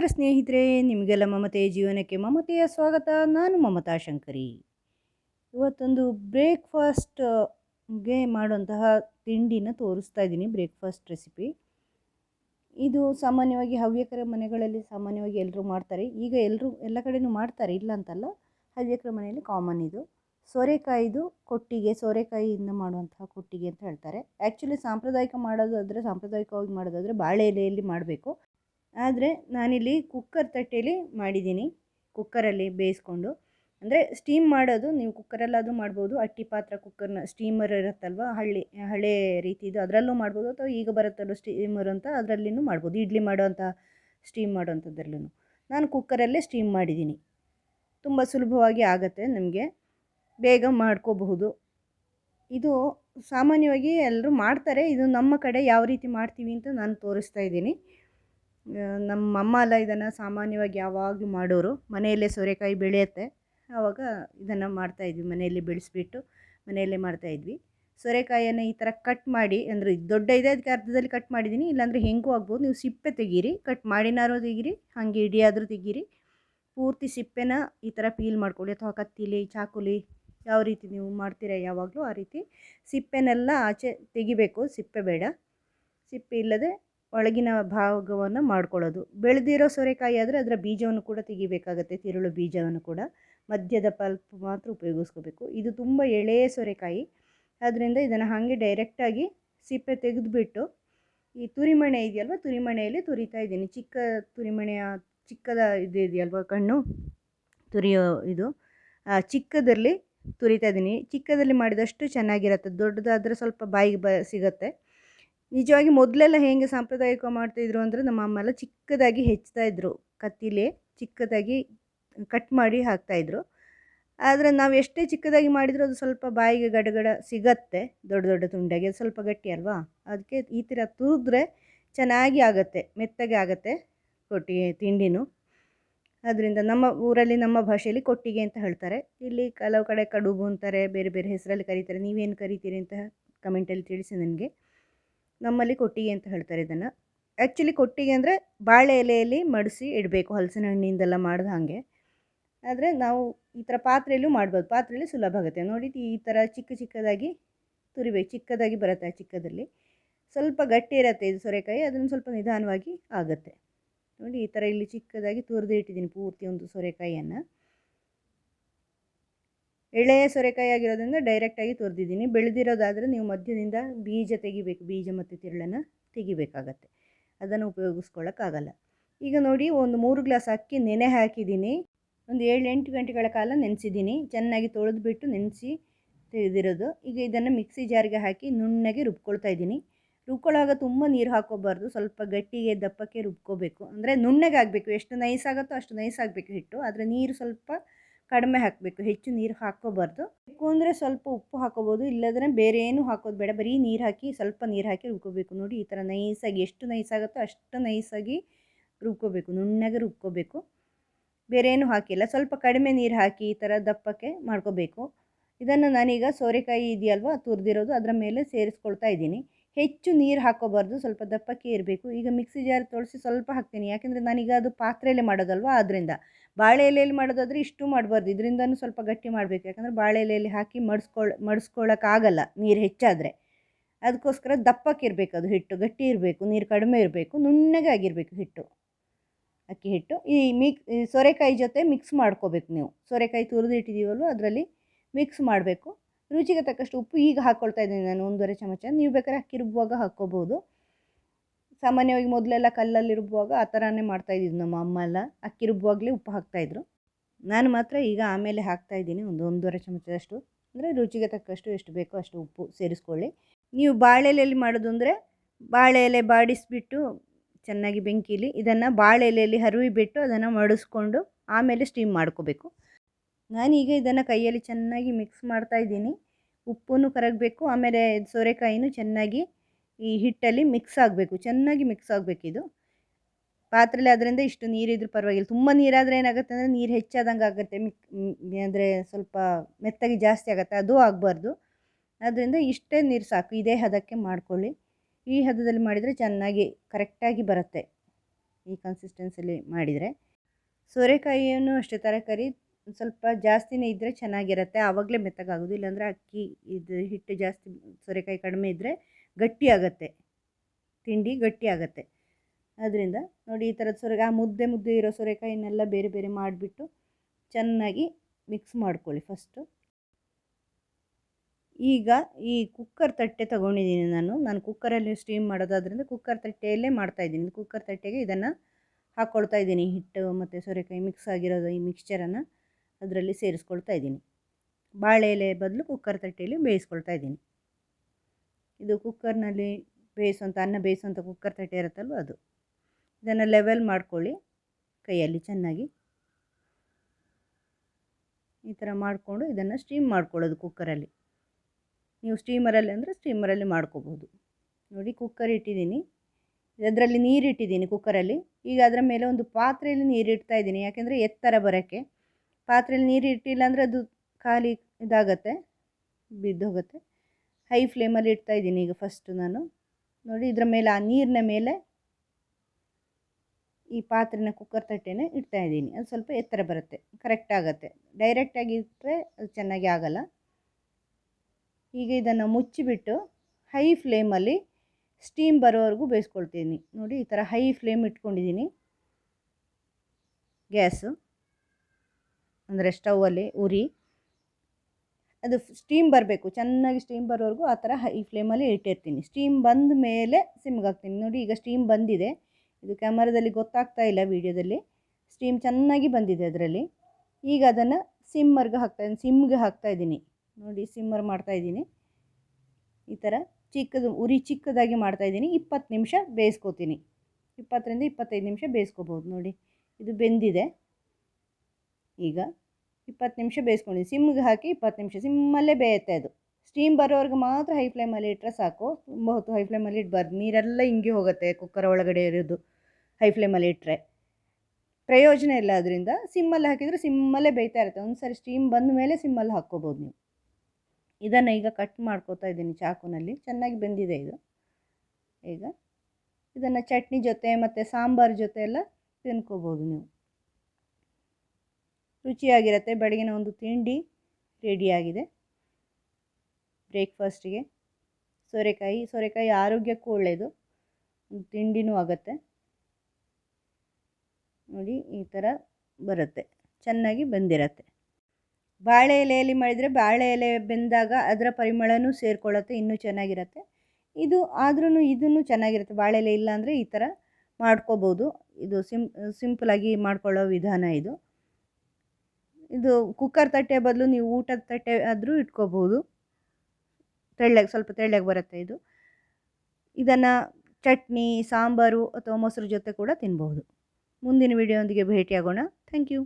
ನಮಸ್ಕಾರ ಸ್ನೇಹಿತರೆ, ನಿಮಗೆಲ್ಲ ಮಮತೆಯ ಜೀವನಕ್ಕೆ ಮಮತೆಯ ಸ್ವಾಗತ. ನಾನು ಮಮತಾ ಶಂಕರಿ. ಇವತ್ತೊಂದು ಬ್ರೇಕ್ಫಾಸ್ಟ್ಗೆ ಮಾಡುವಂತಹ ತಿಂಡಿನ ತೋರಿಸ್ತಾ ಇದ್ದೀನಿ, ಬ್ರೇಕ್ಫಾಸ್ಟ್ ರೆಸಿಪಿ. ಇದು ಸಾಮಾನ್ಯವಾಗಿ ಹವ್ಯಕರ ಮನೆಗಳಲ್ಲಿ ಸಾಮಾನ್ಯವಾಗಿ ಎಲ್ಲರೂ ಮಾಡ್ತಾರೆ. ಈಗ ಎಲ್ಲರೂ ಎಲ್ಲ ಕಡೆಯೂ ಮಾಡ್ತಾರೆ, ಇಲ್ಲ ಅಂತಲ್ಲ, ಹವ್ಯಕರ ಮನೆಯಲ್ಲಿ ಕಾಮನ್ ಇದು. ಸೋರೆಕಾಯಿದು ಕೊಟ್ಟಿಗೆ ಸೋರೆಕಾಯಿಯಿಂದ ಮಾಡುವಂತಹ ಕೊಟ್ಟಿಗೆ ಅಂತ ಹೇಳ್ತಾರೆ. ಆ್ಯಕ್ಚುಲಿ ಸಾಂಪ್ರದಾಯಿಕ ಮಾಡೋದಾದರೆ, ಸಾಂಪ್ರದಾಯಿಕವಾಗಿ ಮಾಡೋದಾದರೆ ಬಾಳೆ ಎಲೆಯಲ್ಲಿ ಮಾಡಬೇಕು. ಆದರೆ ನಾನಿಲ್ಲಿ ಕುಕ್ಕರ್ ತಟ್ಟೆಯಲ್ಲಿ ಮಾಡಿದ್ದೀನಿ. ಕುಕ್ಕರಲ್ಲಿ ಬೇಯಿಸ್ಕೊಂಡು. ಅಂದರೆ ಸ್ಟೀಮ್ ಮಾಡೋದು, ನೀವು ಕುಕ್ಕರಲ್ಲಾದರೂ ಮಾಡ್ಬೋದು. ಅಟ್ಟಿ ಪಾತ್ರ ಕುಕ್ಕರ್ನ ಸ್ಟೀಮರ್ ಇರುತ್ತಲ್ವ? ಹಳ್ಳಿ, ಹಳೆ ರೀತಿದು. ಅದರಲ್ಲೂ ಮಾಡ್ಬೋದು ಅಥವಾ ಈಗ ಬರುತ್ತಲ್ಲೋ ಸ್ಟೀಮರ್ ಅಂತ? ಅದರಲ್ಲಿನೂ ಮಾಡ್ಬೋದು. ಇಡ್ಲಿ ಮಾಡೋವಂಥ ಸ್ಟೀಮ್ ಮಾಡೋವಂಥದ್ರಲ್ಲೂ ನಾನು ಕುಕ್ಕರಲ್ಲೇ ಸ್ಟೀಮ್ ಮಾಡಿದ್ದೀನಿ. ತುಂಬ ಸುಲಭವಾಗಿ ಆಗುತ್ತೆ ನಮಗೆ. ಬೇಗ ಮಾಡ್ಕೋಬಹುದು. ಇದು ಸಾಮಾನ್ಯವಾಗಿ ಎಲ್ಲರೂ ಮಾಡ್ತಾರೆ. ಇದು ನಮ್ಮ ಕಡೆ ಯಾವ ರೀತಿ ಮಾಡ್ತೀವಿ ಅಂತ ನಾನು ತೋರಿಸ್ತಾ ಇದ್ದೀನಿ. ನಮ್ಮ ಅಮ್ಮ ಎಲ್ಲ ಇದನ್ನು ಸಾಮಾನ್ಯವಾಗಿ ಯಾವಾಗಲೂ ಮಾಡೋರು. ಮನೆಯಲ್ಲೇ ಸೋರೆಕಾಯಿ ಬೆಳೆಯುತ್ತೆ. ಆವಾಗ ಇದನ್ನು ಮಾಡ್ತಾಯಿದ್ವಿ ಮನೆಯಲ್ಲಿ ಬೆಳೆಸ್ಬಿಟ್ಟು ಮನೆಯಲ್ಲೇ ಮಾಡ್ತಾಯಿದ್ವಿ ಸೋರೆಕಾಯಿಯನ್ನು ಈ ಥರ ಕಟ್ ಮಾಡಿ, ಅಂದರೆ ದೊಡ್ಡ ಇದೆ ಅದಕ್ಕೆ ಅರ್ಧದಲ್ಲಿ ಕಟ್ ಮಾಡಿದ್ದೀನಿ ಇಲ್ಲಾಂದರೆ ಹೆಂಗೂ ಆಗ್ಬೋದು. ನೀವು ಸಿಪ್ಪೆ ತೆಗೀರಿ ಕಟ್ ಮಾಡಿನಾರು ತೆಗೀರಿ, ಹಾಗೆ ಇಡಿಯಾದರೂ ತೆಗೀರಿ. ಪೂರ್ತಿ ಸಿಪ್ಪೆನ ಈ ಥರ ಪೀಲ್ ಮಾಡ್ಕೊಳ್ಳಿ. ಅಥವಾ ಕತ್ತಿಲಿ, ಚಾಕುಲಿ ಯಾವ ರೀತಿ ನೀವು ಮಾಡ್ತೀರಾ ಯಾವಾಗಲೂ ಆ ರೀತಿ. ಸಿಪ್ಪೆನೆಲ್ಲ ಆಚೆ ತೆಗಿಬೇಕು. ಸಿಪ್ಪೆ ಬೇಡ. ಸಿಪ್ಪೆ ಇಲ್ಲದೆ ಒಳಗಿನ ಭಾಗವನ್ನು ಮಾಡ್ಕೊಳ್ಳೋದು. ಬೆಳೆದಿರೋ ಸೋರೆಕಾಯಿ ಆದರೆ ಅದರ ಬೀಜವನ್ನು ಕೂಡ ತೆಗಿಬೇಕಾಗತ್ತೆ, ತಿರುಳು ಬೀಜವನ್ನು ಕೂಡ. ಮಧ್ಯದ ಪಲ್ಪ್ ಮಾತ್ರ ಉಪಯೋಗಿಸ್ಕೋಬೇಕು. ಇದು ತುಂಬ ಎಳೆಯ ಸೋರೆಕಾಯಿ. ಆದ್ದರಿಂದ ಇದನ್ನು ಹಾಗೆ ಡೈರೆಕ್ಟಾಗಿ ಸಿಪ್ಪೆ ತೆಗೆದುಬಿಟ್ಟು, ಈ ತುರಿಮಣೆ ಇದೆಯಲ್ವ? ತುರಿಮಣೆಯಲ್ಲಿ ತುರಿತಾ ಇದ್ದೀನಿ. ಚಿಕ್ಕ ತುರಿಮಣೆಯ ಚಿಕ್ಕದ ಇದು ಇದೆಯಲ್ವ ಕಣ್ಣು? ತುರಿಯೋ ಇದು. ಚಿಕ್ಕದರಲ್ಲಿ ತುರಿತಾ ಇದ್ದೀನಿ. ಚಿಕ್ಕದಲ್ಲಿ ಮಾಡಿದಷ್ಟು ಚೆನ್ನಾಗಿರುತ್ತೆ. ದೊಡ್ಡದಾದರೆ ಸ್ವಲ್ಪ ಬಾಯಿಗೆ ಬ ಸಿಗುತ್ತೆ. ನಿಜವಾಗಿ ಮೊದಲೆಲ್ಲ ಹೇಗೆ ಸಾಂಪ್ರದಾಯಿಕ ಮಾಡ್ತಾಯಿದ್ರು ಅಂದರೆ ನಮ್ಮ ಅಮ್ಮ ಎಲ್ಲ ಚಿಕ್ಕದಾಗಿ ಹೆಚ್ಚುತ್ತಾ ಇದ್ದರು ಕತ್ತಿಲೆ ಚಿಕ್ಕದಾಗಿ ಕಟ್ ಮಾಡಿ ಹಾಕ್ತಾಯಿದ್ರು ಆದರೆ ನಾವು ಎಷ್ಟೇ ಚಿಕ್ಕದಾಗಿ ಮಾಡಿದರೂ ಅದು ಸ್ವಲ್ಪ ಬಾಯಿಗೆ ಗಡಗಡ ಸಿಗತ್ತೆ, ದೊಡ್ಡ ದೊಡ್ಡ ತುಂಡಾಗಿ. ಅದು ಸ್ವಲ್ಪ ಗಟ್ಟಿ ಅಲ್ವಾ? ಅದಕ್ಕೆ ಈ ಥರ ತುರಿದ್ರೆ ಚೆನ್ನಾಗಿ ಆಗುತ್ತೆ, ಮೆತ್ತಗೆ ಆಗುತ್ತೆ ಕೊಟ್ಟಿಗೆ ತಿಂಡಿನೂ. ಅದರಿಂದ ನಮ್ಮ ಊರಲ್ಲಿ ನಮ್ಮ ಭಾಷೆಯಲ್ಲಿ ಕೊಟ್ಟಿಗೆ ಅಂತ ಹೇಳ್ತಾರೆ. ಇಲ್ಲಿ ಕೆಲವು ಕಡೆ ಕಡುಬು ಅಂತಾರೆ, ಬೇರೆ ಬೇರೆ ಹೆಸರಲ್ಲಿ ಕರೀತಾರೆ. ನೀವೇನು ಕರಿತೀರಿ ಅಂತ ಕಮೆಂಟಲ್ಲಿ ತಿಳಿಸಿ ನನಗೆ. ನಮ್ಮಲ್ಲಿ ಕೊಟ್ಟಿಗೆ ಅಂತ ಹೇಳ್ತಾರೆ ಇದನ್ನು. ಆ್ಯಕ್ಚುಲಿ ಕೊಟ್ಟಿಗೆ ಅಂದರೆ ಬಾಳೆ ಎಲೆಯಲ್ಲಿ ಮಡಿಸಿ ಇಡಬೇಕು, ಹಲಸಿನ ಹಣ್ಣಿಂದೆಲ್ಲ ಮಾಡಿದ ಹಾಗೆ. ಆದರೆ ನಾವು ಈ ಥರ ಪಾತ್ರೆಯಲ್ಲೂ ಮಾಡ್ಬೋದು. ಪಾತ್ರೆಯಲ್ಲಿ ಸುಲಭ ಆಗುತ್ತೆ. ನೋಡಿ, ಈ ಥರ ಚಿಕ್ಕ ಚಿಕ್ಕದಾಗಿ ತುರಿಬೇಕು. ಚಿಕ್ಕದಾಗಿ ಬರುತ್ತೆ ಆ ಚಿಕ್ಕದಲ್ಲಿ. ಸ್ವಲ್ಪ ಗಟ್ಟಿ ಇರುತ್ತೆ ಇದು ಸೋರೆಕಾಯಿ, ಅದನ್ನು ಸ್ವಲ್ಪ ನಿಧಾನವಾಗಿ ಆಗುತ್ತೆ. ನೋಡಿ, ಈ ಥರ ಇಲ್ಲಿ ಚಿಕ್ಕದಾಗಿ ತುರಿದು ಇಟ್ಟಿದ್ದೀನಿ ಪೂರ್ತಿ ಒಂದು ಸೋರೆಕಾಯಿಯನ್ನು. ಎಳೆಯ ಸೋರೆಕಾಯಿ ಆಗಿರೋದ್ರಿಂದ ಡೈರೆಕ್ಟಾಗಿ ತುರಿದಿದ್ದೀನಿ. ಬೆಳೆದಿರೋದಾದರೆ ನೀವು ಮಧ್ಯದಿಂದ ಬೀಜ ತೆಗಿಬೇಕು. ಬೀಜ ಮತ್ತು ತಿರುಳನ್ನು ತೆಗಿಬೇಕಾಗತ್ತೆ. ಅದನ್ನು ಉಪಯೋಗಿಸ್ಕೊಳ್ಳೋಕ್ಕಾಗಲ್ಲ ಈಗ ನೋಡಿ, ಒಂದು ಮೂರು ಗ್ಲಾಸ್ ಅಕ್ಕಿ ನೆನೆ ಹಾಕಿದ್ದೀನಿ. ಒಂದು ಏಳು, ಎಂಟು ಗಂಟೆಗಳ ಕಾಲ ನೆನೆಸಿದ್ದೀನಿ. ಚೆನ್ನಾಗಿ ತೊಳೆದ್ಬಿಟ್ಟು ನೆನೆಸಿ ತೆಗೆದಿರೋದು. ಈಗ ಇದನ್ನು ಮಿಕ್ಸಿ ಜಾರಿಗೆ ಹಾಕಿ ನುಣ್ಣಗೆ ರುಬ್ಕೊಳ್ತಾ ಇದ್ದೀನಿ. ರುಬ್ಕೊಳ್ಳೋವಾಗ ತುಂಬ ನೀರು ಹಾಕೋಬಾರ್ದು ಸ್ವಲ್ಪ ಗಟ್ಟಿಗೆ ದಪ್ಪಕ್ಕೆ ರುಬ್ಕೋಬೇಕು. ಅಂದರೆ ನುಣ್ಣಗೆ ಆಗಬೇಕು ಎಷ್ಟು ನೈಸ್ ಆಗುತ್ತೋ ಅಷ್ಟು ನೈಸ್ ಆಗಬೇಕು ಹಿಟ್ಟು. ಆದರೆ ನೀರು ಸ್ವಲ್ಪ ಕಡಿಮೆ ಹಾಕಬೇಕು, ಹೆಚ್ಚು ನೀರು ಹಾಕೋಬಾರ್ದು ಬೇಕು ಅಂದರೆ ಸ್ವಲ್ಪ ಉಪ್ಪು ಹಾಕೋಬೋದು ಇಲ್ಲದ್ರೆ ಬೇರೆ ಏನು ಹಾಕೋದು ಬೇಡ. ಬರೀ ನೀರು ಹಾಕಿ, ಸ್ವಲ್ಪ ನೀರು ಹಾಕಿ ರುಬ್ಕೋಬೇಕು. ನೋಡಿ ಈ ಥರ ನೈಸಾಗಿ ಎಷ್ಟು ನೈಸ್ ಆಗುತ್ತೋ ಅಷ್ಟು ನೈಸಾಗಿ ರುಬ್ಕೋಬೇಕು. ನುಣ್ಣಗೆ ರುಬ್ಕೋಬೇಕು. ಬೇರೆ ಏನು ಹಾಕಿಲ್ಲ. ಸ್ವಲ್ಪ ಕಡಿಮೆ ನೀರು ಹಾಕಿ ಈ ಥರ ದಪ್ಪಕ್ಕೆ ಮಾಡ್ಕೋಬೇಕು. ಇದನ್ನು ನಾನೀಗ ಸೋರೆಕಾಯಿ ಇದೆಯಲ್ವ, ತುರಿದಿರೋದು ಅದರ ಮೇಲೆ ಸೇರಿಸ್ಕೊಳ್ತಾ ಇದ್ದೀನಿ. ಹೆಚ್ಚು ನೀರು ಹಾಕೋಬಾರ್ದು ಸ್ವಲ್ಪ ದಪ್ಪಕ್ಕೆ ಇರಬೇಕು. ಈಗ ಮಿಕ್ಸಿ ಜಾರ್ ತೊಳಸಿ ಸ್ವಲ್ಪ ಹಾಕ್ತೀನಿ. ಯಾಕೆಂದರೆ ನಾನೀಗ ಅದು ಪಾತ್ರೆಯಲ್ಲೇ ಮಾಡೋದಲ್ವ ಆದ್ದರಿಂದ ಬಾಳೆ ಎಲೆಯಲ್ಲಿ ಮಾಡೋದಾದರೆ ಇಷ್ಟು ಮಾಡಬಾರ್ದು. ಇದರಿಂದನೂ ಸ್ವಲ್ಪ ಗಟ್ಟಿ ಮಾಡಬೇಕು. ಯಾಕಂದರೆ ಬಾಳೆ ಎಲೆಯಲ್ಲಿ ಹಾಕಿ ಮಡಿಸ್ಕೊಳ್ ಮಡಿಸ್ಕೊಳ್ಳೋಕ್ಕಾಗಲ್ಲ ನೀರು ಹೆಚ್ಚಾದರೆ. ಅದಕ್ಕೋಸ್ಕರ ದಪ್ಪಕ್ಕಿರಬೇಕು ಅದು ಹಿಟ್ಟು. ಗಟ್ಟಿ ಇರಬೇಕು, ನೀರು ಕಡಿಮೆ ಇರಬೇಕು, ನುಣ್ಣಗೆ ಆಗಿರಬೇಕು ಹಿಟ್ಟು. ಅಕ್ಕಿ ಹಿಟ್ಟು. ಈ ಮಿಕ್ ಸೋರೆಕಾಯಿ ಜೊತೆ ಮಿಕ್ಸ್ ಮಾಡ್ಕೋಬೇಕು ನೀವು. ಸೋರೆಕಾಯಿ ತುರಿದು ಇಟ್ಟಿದ್ದೀವಲ್ವ ಅದರಲ್ಲಿ ಮಿಕ್ಸ್ ಮಾಡಬೇಕು. ರುಚಿಗೆ ತಕ್ಕಷ್ಟು ಉಪ್ಪು ಈಗ ಹಾಕ್ಕೊಳ್ತಾ ಇದ್ದೀನಿ ನಾನು ಒಂದೂವರೆ ಚಮಚ. ನೀವು ಬೇಕಾದ್ರೆ ಅಕ್ಕಿ ರುಬ್ಬುವಾಗ ಹಾಕ್ಕೋಬೋದು. ಸಾಮಾನ್ಯವಾಗಿ ಮೊದಲೆಲ್ಲ ಕಲ್ಲಲ್ಲಿ ರುಬ್ಬುವಾಗ ಆ ಥರನೇ ಮಾಡ್ತಾಯಿದ್ದು ನಮ್ಮ ಅಮ್ಮ ಎಲ್ಲ. ಅಕ್ಕಿ ರುಬ್ಬುವಾಗಲೇ ಉಪ್ಪು ಹಾಕ್ತಾಯಿದ್ರು. ನಾನು ಮಾತ್ರ ಈಗ ಆಮೇಲೆ ಹಾಕ್ತಾಯಿದ್ದೀನಿ ಒಂದು ಒಂದೂವರೆ ಚಮಚದಷ್ಟು. ಅಂದರೆ ರುಚಿಗೆ ತಕ್ಕಷ್ಟು ಎಷ್ಟು ಬೇಕೋ ಅಷ್ಟು ಉಪ್ಪು ಸೇರಿಸ್ಕೊಳ್ಳಿ. ನೀವು ಬಾಳೆ ಎಲೆಯಲ್ಲಿ ಮಾಡೋದು ಅಂದರೆ ಬಾಳೆ ಎಲೆ ಬಾಡಿಸಿಬಿಟ್ಟು ಚೆನ್ನಾಗಿ ಬೆಂಕಿಲಿ ಇದನ್ನು ಬಾಳೆ ಎಲೆಯಲ್ಲಿ ಹರಿವಿಬಿಟ್ಟು ಅದನ್ನು ಮಡಿಸ್ಕೊಂಡು ಆಮೇಲೆ ಸ್ಟೀಮ್ ಮಾಡ್ಕೋಬೇಕು. ನಾನೀಗ ಇದನ್ನು ಕೈಯಲ್ಲಿ ಚೆನ್ನಾಗಿ ಮಿಕ್ಸ್ ಮಾಡ್ತಾಯಿದ್ದೀನಿ ಉಪ್ಪೂ ಕರಗಬೇಕು, ಆಮೇಲೆ ಸೋರೆಕಾಯಿನೂ ಚೆನ್ನಾಗಿ ಈ ಹಿಟ್ಟಲ್ಲಿ ಮಿಕ್ಸ್ ಆಗಬೇಕು, ಚೆನ್ನಾಗಿ ಮಿಕ್ಸ್ ಆಗಬೇಕಿದು. ಪಾತ್ರೆಲಿ ಅದರಿಂದ ಇಷ್ಟು ನೀರಿದ್ರೂ ಪರವಾಗಿಲ್ಲ. ತುಂಬ ನೀರಾದರೆ ಏನಾಗುತ್ತೆ ಅಂದರೆ ನೀರು ಹೆಚ್ಚಾದಂಗೆ ಆಗುತ್ತೆ, ಮಿಕ್ ಅಂದರೆ ಸ್ವಲ್ಪ ಮೆತ್ತಗೆ ಜಾಸ್ತಿ ಆಗುತ್ತೆ, ಅದು ಆಗಬಾರ್ದು. ಅದರಿಂದ ಇಷ್ಟೇ ನೀರು ಸಾಕು, ಇದೇ ಹದಕ್ಕೆ ಮಾಡ್ಕೊಳ್ಳಿ. ಈ ಹದದಲ್ಲಿ ಮಾಡಿದರೆ ಚೆನ್ನಾಗಿ, ಕರೆಕ್ಟಾಗಿ ಬರುತ್ತೆ. ಈ ಕನ್ಸಿಸ್ಟೆನ್ಸಲ್ಲಿ ಮಾಡಿದರೆ. ಸೋರೆಕಾಯಿಯನ್ನು ಅಷ್ಟೇ, ತರಕಾರಿ ಸ್ವಲ್ಪ ಜಾಸ್ತಿನೇ ಇದ್ದರೆ ಚೆನ್ನಾಗಿರುತ್ತೆ. ಆವಾಗಲೇ ಮೆತ್ತಗಾಗೋದು, ಇಲ್ಲಾಂದರೆ ಅಕ್ಕಿ, ಇದು ಹಿಟ್ಟು ಜಾಸ್ತಿ, ಸೋರೆಕಾಯಿ ಕಡಿಮೆ ಇದ್ದರೆ ಗಟ್ಟಿ ಆಗುತ್ತೆ ತಿಂಡಿ ಗಟ್ಟಿಯಾಗತ್ತೆ. ಅದರಿಂದ ನೋಡಿ ಈ ಥರದ ಸೊರೆಗೆ, ಆ ಮುದ್ದೆ ಮುದ್ದೆ ಇರೋ ಸೊರೆಕಾಯಿನೆಲ್ಲ ಬೇರೆ ಬೇರೆ ಮಾಡಿಬಿಟ್ಟು ಚೆನ್ನಾಗಿ ಮಿಕ್ಸ್ ಮಾಡ್ಕೊಳ್ಳಿ ಫಸ್ಟು ಈಗ ಈ ಕುಕ್ಕರ್ ತಟ್ಟೆ ತೊಗೊಂಡಿದ್ದೀನಿ ನಾನು. ನಾನು ಕುಕ್ಕರಲ್ಲಿ ಸ್ಟೀಮ್ ಮಾಡೋದಾದ್ರಿಂದ ಕುಕ್ಕರ್ ತಟ್ಟೆಯಲ್ಲೇ ಮಾಡ್ತಾಯಿದ್ದೀನಿ ಕುಕ್ಕರ್ ತಟ್ಟೆಗೆ ಇದನ್ನು ಹಾಕ್ಕೊಳ್ತಾ ಇದ್ದೀನಿ. ಹಿಟ್ಟು ಮತ್ತು ಸೋರೆಕಾಯಿ ಮಿಕ್ಸ್ ಆಗಿರೋದು ಈ ಮಿಕ್ಸ್ಚರನ್ನು ಅದರಲ್ಲಿ ಸೇರಿಸ್ಕೊಳ್ತಾ ಇದ್ದೀನಿ. ಬಾಳೆ ಎಲೆ ಬದಲು ಕುಕ್ಕರ್ ತಟ್ಟೆಯಲ್ಲಿ ಬೇಯಿಸ್ಕೊಳ್ತಾ ಇದ್ದೀನಿ. ಇದು ಕುಕ್ಕರ್ನಲ್ಲಿ ಬೇಯಿಸುವಂಥ, ಅನ್ನ ಬೇಯಿಸುವಂಥ ಕುಕ್ಕರ್ ತಟ್ಟೆ ಇರುತ್ತಲ್ವ ಅದು. ಇದನ್ನು ಲೆವೆಲ್ ಮಾಡ್ಕೊಳ್ಳಿ, ಕೈಯಲ್ಲಿ ಚೆನ್ನಾಗಿ. ಈ ಥರ ಮಾಡಿಕೊಂಡು ಇದನ್ನು ಸ್ಟೀಮ್ ಮಾಡ್ಕೊಳ್ಳೋದು ಕುಕ್ಕರಲ್ಲಿ. ನೀವು ಸ್ಟೀಮರಲ್ಲಿ ಅಂದರೆ ಸ್ಟೀಮರಲ್ಲಿ ಮಾಡ್ಕೋಬೋದು. ನೋಡಿ ಕುಕ್ಕರ್ ಇಟ್ಟಿದ್ದೀನಿ. ಅದರಲ್ಲಿ ನೀರು ಇಟ್ಟಿದ್ದೀನಿ ಕುಕ್ಕರಲ್ಲಿ. ಈಗ ಅದರ ಮೇಲೆ ಒಂದು ಪಾತ್ರೆಯಲ್ಲಿ ನೀರು ಇಡ್ತಾ ಇದ್ದೀನಿ. ಯಾಕೆಂದರೆ ಎತ್ತರ ಬರೋಕ್ಕೆ. ಪಾತ್ರೆಯಲ್ಲಿ ನೀರು ಇಟ್ಟಿಲ್ಲ ಅಂದರೆ ಅದು ಖಾಲಿ ಇದಾಗತ್ತೆ, ಬಿದ್ದೋಗುತ್ತೆ. ಹೈ ಫ್ಲೇಮಲ್ಲಿ ಇಡ್ತಾ ಇದ್ದೀನಿ ಈಗ ಫಸ್ಟು ನಾನು. ನೋಡಿ ಇದರ ಮೇಲೆ ಆ ನೀರಿನ ಮೇಲೆ ಈ ಪಾತ್ರೆನ ಕುಕ್ಕರ್ ತಟ್ಟೆನೇ ಇಡ್ತಾ ಇದ್ದೀನಿ. ಅದು ಸ್ವಲ್ಪ ಎತ್ತರ ಬರುತ್ತೆ ಕರೆಕ್ಟ್ ಆಗುತ್ತೆ. ಡೈರೆಕ್ಟಾಗಿ ಇಟ್ಟರೆ ಅದು ಚೆನ್ನಾಗಿ ಆಗಲ್ಲ. ಈಗ ಇದನ್ನು ಮುಚ್ಚಿಬಿಟ್ಟು ಹೈ ಫ್ಲೇಮಲ್ಲಿ ಸ್ಟೀಮ್ ಬರೋವರೆಗೂ ಬೇಯಿಸ್ಕೊಳ್ತೀನಿ. ನೋಡಿ ಈ ಥರ ಹೈ ಫ್ಲೇಮ್ ಇಟ್ಕೊಂಡಿದ್ದೀನಿ. ಗ್ಯಾಸು. ಅಂದರೆ ಸ್ಟವಲ್ಲಿ ಉರಿ. ಅದು ಸ್ಟೀಮ್ ಬರಬೇಕು. ಚೆನ್ನಾಗಿ ಸ್ಟೀಮ್ ಬರೋವರೆಗೂ ಆ ಥರ ಹೈ ಫ್ಲೇಮಲ್ಲಿ ಇಟ್ಟಿರ್ತೀನಿ. ಸ್ಟೀಮ್ ಬಂದ ಮೇಲೆ ಸಿಮ್ಗೆ ಹಾಕ್ತೀನಿ. ನೋಡಿ ಈಗ ಸ್ಟೀಮ್ ಬಂದಿದೆ. ಇದು ಕ್ಯಾಮರಾದಲ್ಲಿ ಗೊತ್ತಾಗ್ತಾ ಇಲ್ಲ ವೀಡಿಯೋದಲ್ಲಿ. ಸ್ಟೀಮ್ ಚೆನ್ನಾಗಿ ಬಂದಿದೆ ಅದರಲ್ಲಿ. ಈಗ ಅದನ್ನು ಸಿಮ್ಮರ್ಗೆ ಹಾಕ್ತಾಯಿದ್ದೀನಿ ಸಿಮ್ಗೆ ಹಾಕ್ತಾಯಿದ್ದೀನಿ ನೋಡಿ ಸಿಮ್ಮರ್ ಮಾಡ್ತಾಯಿದ್ದೀನಿ ಈ ಥರ ಚಿಕ್ಕದು, ಉರಿ ಚಿಕ್ಕದಾಗಿ ಮಾಡ್ತಾ ಇದ್ದೀನಿ. ಇಪ್ಪತ್ತು ನಿಮಿಷ ಬೇಯಿಸ್ಕೊತೀನಿ. ಇಪ್ಪತ್ತರಿಂದ ಇಪ್ಪತ್ತೈದು ನಿಮಿಷ ಬೇಯಿಸ್ಕೋಬೋದು ನೋಡಿ. ಇದು ಬೆಂದಿದೆ. ಈಗ ಇಪ್ಪತ್ತು ನಿಮಿಷ ಬೇಯಿಸ್ಕೊಂಡು ಸಿಮ್ಗೆ ಹಾಕಿ ಇಪ್ಪತ್ತು ನಿಮಿಷ ಸಿಮ್ಮಲ್ಲೇ ಬೇಯುತ್ತೆ ಅದು. ಸ್ಟೀಮ್ ಬರೋವರೆಗೆ ಮಾತ್ರ ಹೈ ಫ್ಲೇಮಲ್ಲಿ ಇಟ್ಟರೆ ಸಾಕು. ತುಂಬ ಹೊತ್ತು ಹೈ ಫ್ಲೇಮಲ್ಲಿ ಇಡಬಾರ್ದು. ನೀರೆಲ್ಲ ಹಿಂಗೆ ಹೋಗುತ್ತೆ ಕುಕ್ಕರ್ ಒಳಗಡೆ ಇರೋದು ಹೈ ಫ್ಲೇಮಲ್ಲಿ ಇಟ್ಟರೆ ಪ್ರಯೋಜನ ಇಲ್ಲ ಅದರಿಂದ. ಸಿಮ್ಮಲ್ಲಿ ಹಾಕಿದರೆ ಸಿಮ್ಮಲ್ಲೇ ಬೇಯ್ತಾ ಇರುತ್ತೆ. ಒಂದು ಸಾರಿ ಸ್ಟೀಮ್ ಬಂದ ಮೇಲೆ ಸಿಮ್ಮಲ್ಲಿ ಹಾಕ್ಕೋಬೋದು ನೀವು. ಇದನ್ನು ಈಗ ಕಟ್ ಮಾಡ್ಕೋತಾ ಇದ್ದೀನಿ ಚಾಕುನಲ್ಲಿ. ಚೆನ್ನಾಗಿ ಬೆಂದಿದೆ ಇದು. ಈಗ ಇದನ್ನು ಚಟ್ನಿ ಜೊತೆ ಮತ್ತು ಸಾಂಬಾರು ಜೊತೆ ಎಲ್ಲ ತಿನ್ಕೋಬೋದು ನೀವು. ರುಚಿಯಾಗಿರುತ್ತೆ. ಬೆಳಗಿನ ಒಂದು ತಿಂಡಿ ರೆಡಿಯಾಗಿದೆ ಬ್ರೇಕ್ಫಾಸ್ಟಿಗೆ ಸೋರೆಕಾಯಿ ಸೋರೆಕಾಯಿ ಆರೋಗ್ಯಕ್ಕೂ ಒಳ್ಳೆಯದು ತಿಂಡಿನೂ ಆಗುತ್ತೆ. ನೋಡಿ, ಈ ಥರ ಬರುತ್ತೆ. ಚೆನ್ನಾಗಿ ಬೆಂದಿರತ್ತೆ. ಬಾಳೆ ಎಲೆಯಲ್ಲಿ ಮಾಡಿದರೆ ಬಾಳೆ ಎಲೆ ಬೆಂದಾಗ ಅದರ ಪರಿಮಳನೂ ಸೇರಿಕೊಳ್ಳುತ್ತೆ, ಇನ್ನೂ ಚೆನ್ನಾಗಿರುತ್ತೆ. ಇದು ಆದ್ರೂ ಇದನ್ನು ಚೆನ್ನಾಗಿರುತ್ತೆ. ಬಾಳೆ ಎಲೆ ಇಲ್ಲ ಅಂದರೆ ಈ ಥರ ಮಾಡ್ಕೋಬೋದು. ಇದು ಸಿಂ ಸಿಂಪಲಾಗಿ ಮಾಡ್ಕೊಳ್ಳೋ ವಿಧಾನ ಇದು. ಇದು ಕುಕ್ಕರ್ ತಟ್ಟೆ ಬದಲು ನೀವು ಊಟದ ತಟ್ಟೆ ಆದರೂ ಇಟ್ಕೋಬೋದು. ತೆಳ್ಳಗೆ, ಸ್ವಲ್ಪ ತೆಳ್ಳಗೆ ಬರುತ್ತೆ ಇದು. ಇದನ್ನು ಚಟ್ನಿ, ಸಾಂಬಾರು ಅಥವಾ ಮೊಸರು ಜೊತೆ ಕೂಡ ತಿನ್ಬಹುದು ಮುಂದಿನ ವಿಡಿಯೋದೊಂದಿಗೆ ಭೇಟಿಯಾಗೋಣ. Thank you